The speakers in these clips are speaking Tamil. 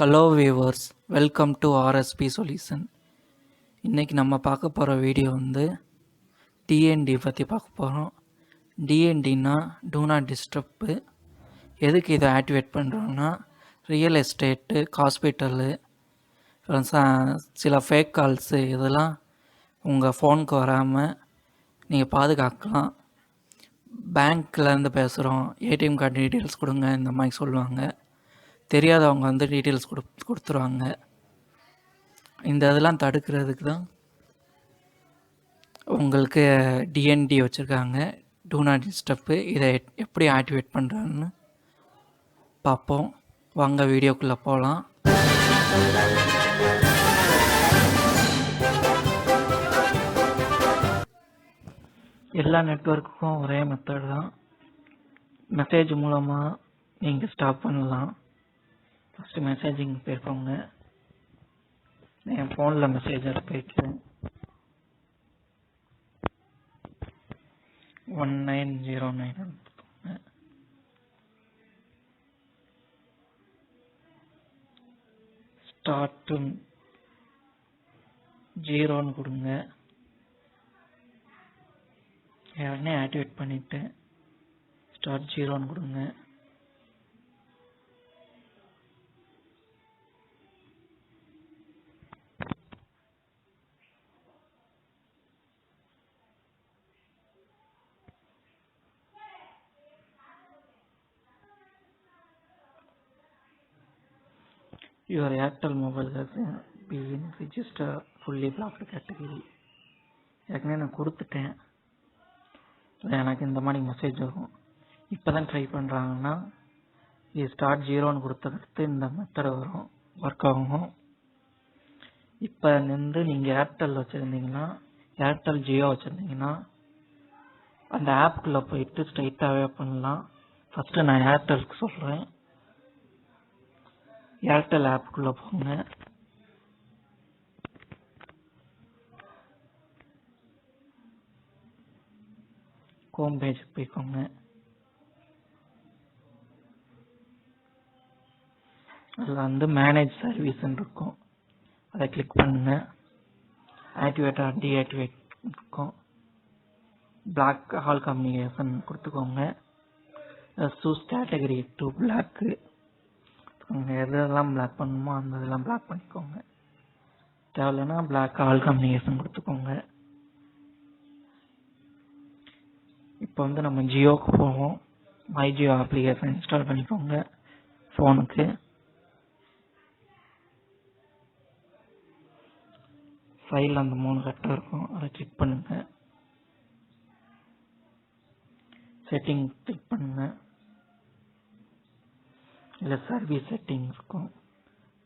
Hello viewers welcome to RSP solution இன்றைக்கி நம்ம பார்க்க போகிற வீடியோ வந்து டிஎன்டி பற்றி பார்க்க போகிறோம் டிஎன்டினா டூ நாட் டிஸ்டர்ப்பு எதுக்கு இதை ஆக்டிவேட் பண்ணுறோன்னா ரியல் எஸ்டேட்டு ஹாஸ்பிட்டலு சில ஃபேக் கால்ஸு இதெல்லாம் உங்கள் ஃபோனுக்கு வராமல் நீங்கள் பாதுகாக்கலாம். பேங்க்லேருந்து பேசுகிறோம் ஏடிஎம் கார்டு டீட்டெயில்ஸ் கொடுங்க இந்த மாதிரி சொல்லுவாங்க. தெரியாதவங்க வந்து டீட்டெயில்ஸ் கொடு கொடுத்துருவாங்க. இந்த இதெல்லாம் தடுக்கிறதுக்கு தான் உங்களுக்கு டிஎன்டி வச்சுருக்காங்க. டூ நாட் ஸ்டெப்பு இதை எப்படி ஆக்டிவேட் பண்ணுறான்னு பார்ப்போம். வாங்க வீடியோக்குள்ளே போகலாம் எல்லா நெட்வொர்க்குக்கும் ஒரே மெத்தட் தான். மெசேஜ் மூலமாக நீங்கள் ஸ்டாப் பண்ணலாம். ஃபஸ்ட்டு மெசேஜிங் போயிருக்கோங்க என் ஃபோனில் மெசேஜர் போயிருக்கேன். One nine zero nine start ஜீரோன்னு கொடுங்க. உடனே ஆக்டிவேட் பண்ணிவிட்டு ஸ்டார்ட் ஜீரோன்னு கொடுங்க. Your Airtel mobile has been registered fully blocked category. ஏற்கனவே நான் கொடுத்துட்டேன். எனக்கு இந்த மாதிரி மெசேஜ் வரும். இப்போ தான் ட்ரை பண்ணுறாங்கன்னா இது ஸ்டார்ட் ஜீரோன்னு கொடுத்ததுக்கு இந்த மெத்தட் வரும். ஒர்க் ஆகும். இப்போ நின்று நீங்கள் ஏர்டெல் வச்சுருந்தீங்கன்னா ஏர்டெல் ஜியோ வச்சுருந்தீங்கன்னா அந்த ஆப்புக்குள்ளே போயிட்டு ஸ்ட்ரைட்டாகவே பண்ணலாம். ஃபஸ்ட்டு நான் ஏர்டெலுக்கு சொல்கிறேன் ஏர்டெல் ஆப்புக்குள்ளே போங்க. ஹோம் பேஜுக்கு போய்க்கோங்க அதில் வந்து மேனேஜ் சர்வீஸ்ன்னு இருக்கும். அதை கிளிக் பண்ணுங்க. ஆக்டிவேட் ஆர் டீஆக்டிவேட் இருக்கும் பிளாக் ஹால் கம்யூனிகேஷன் கொடுத்துக்கோங்க. சூஸ் கேட்டகரி டூ பிளாக்கு நீங்கள் எதெல்லாம் பிளாக் பண்ணணுமோ அந்த இதெல்லாம் பிளாக் பண்ணிக்கோங்க. தேவையில்லைன்னா பிளாக் ஆல் கம்யூனிகேஷன் கொடுத்துக்கோங்க. இப்போ வந்து நம்ம ஜியோக்கு போவோம். மை ஜியோ அப்ளிகேஷன் இன்ஸ்டால் பண்ணிக்கோங்க ஃபோனுக்கு. ஃபைலில் அந்த மூணு கட்டம் இருக்கும். அதை கிளிக் பண்ணுங்கள் செட்டிங் கிளிக் பண்ணுங்கள் இல்லை சர்வீஸ் செட்டிங் இருக்கும்.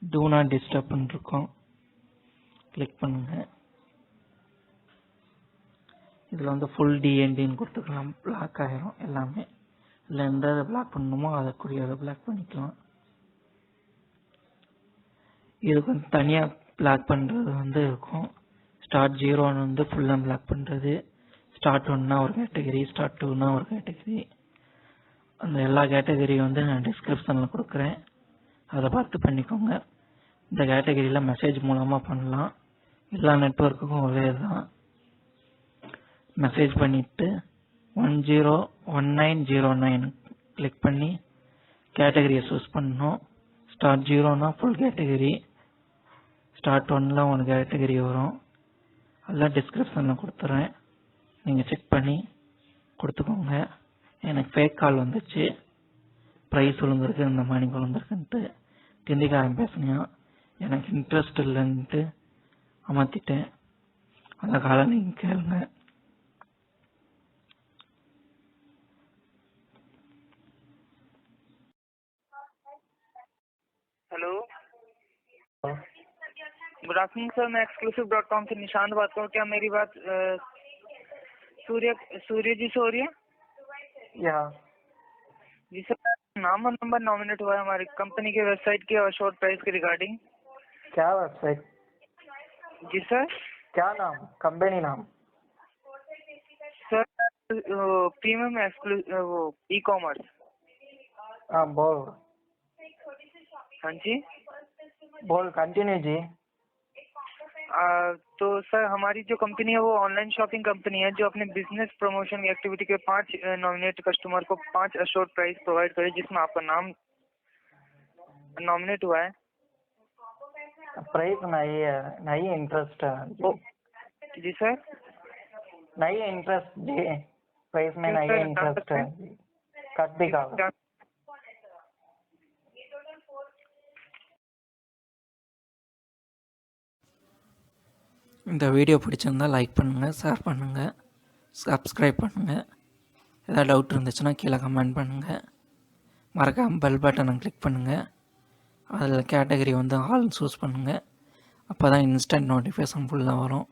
டூ நாட் டிஸ்டர்ப்னு இருக்கும் கிளிக் பண்ணுங்க. இதில் வந்து ஃபுல் டிஎன்டின்னு கொடுத்துக்கலாம். பிளாக் ஆகிரும் எல்லாமே. இல்லை எந்த இதை பிளாக் பண்ணணுமோ அதுக்குரிய அதை பிளாக் பண்ணிக்கலாம். இதுக்கு வந்து தனியாக பிளாக் பண்ணுறது வந்து இருக்கும். ஸ்டார்ட் ஜீரோன்னு வந்து ஃபுல்லாக பிளாக் பண்ணுறது ஸ்டார்ட் ஒன்னா ஒரு கேட்டகரி ஸ்டார்ட் டூனா ஒரு கேட்டகரி அந்த எல்லா கேட்டகரியும் வந்து நான் டிஸ்கிரிப்ஷனில் கொடுக்குறேன். அதை பார்த்து பண்ணிக்கோங்க. இந்த கேட்டகரியில் மெசேஜ் மூலமாக பண்ணலாம். எல்லா நெட்ஒர்க்குக்கும் ஒரே தான் மெசேஜ் பண்ணிவிட்டு one zero one nine zero nine click பண்ணி கேட்டகரியை சூஸ் பண்ணணும். ஸ்டார்ட் ஜீரோனா ஃபுல் கேட்டகரி ஸ்டார்ட் ஒன்னில் ஒன் கேட்டகரி வரும். அதெல்லாம் டிஸ்கிரிப்ஷனில் கொடுத்துட்றேன் நீங்கள் செக் பண்ணி கொடுத்துக்கோங்க. எனக்கு ஃபேக் கால் வந்துச்சு ப்ரைஸ் விழுந்திருக்கு இந்த மணி விழுந்திருக்குன்ட்டு ஹிந்திக்காரன் பேசுனியான் எனக்கு இன்ட்ரெஸ்ட் இல்லைன்ட்டு அமர்த்திட்டேன் அந்த காலை நீங்கள் கேளுங்க हेलो गुड आफ्टरनून सर मैं एक्सक्लूसिव डॉट कॉम से निशांत बात करूँ क्या मेरी बात अ, सूर्य सूर्य जी से हो रही है या जी सर नाम और नंबर नॉमिनेट हुआ है हमारी कंपनी के वेबसाइट के और शॉर्ट प्राइस के रिगार्डिंग क्या वेबसाइट जी सर. क्या नाम? कंपनी नाम? सर प्रीमियम एक्सक्लूसिव वो ई कॉमर्स हाँ बोल। हाँ जी. बोल कंटिन्यू जी। आ, तो सर हमारी जो कंपनी है वो ऑनलाइन शॉपिंग कंपनी है जो अपने बिज़नेस प्रमोशन एक्टिविटी के पाँच नॉमिनेट कस्टमर को पाँच अशोर्ड प्राइस प्रोवाइड करे जिसमें आपका नाम नॉमिनेट हुआ है। प्राइस नहीं है नहीं इंटरेस्ट है। जी सर। नहीं इंटरेस्ट जी। प्राइस में नहीं इंटरेस्ट है। कट भी का இந்த வீடியோ பிடிச்சிருந்தா லைக் பண்ணுங்கள் ஷேர் பண்ணுங்கள் சப்ஸ்கிரைப் பண்ணுங்கள் ஏதாவது டவுட் இருந்துச்சுன்னா கீழே கமெண்ட் பண்ணுங்கள் மறக்காமல் பெல் பட்டனை கிளிக் பண்ணுங்கள் அதில் கேட்டகரி வந்து ஆல் சூஸ் பண்ணுங்கள் அப்போ தான் இன்ஸ்டன்ட் நோட்டிஃபிகேஷன் ஃபுல்லாக வரும்.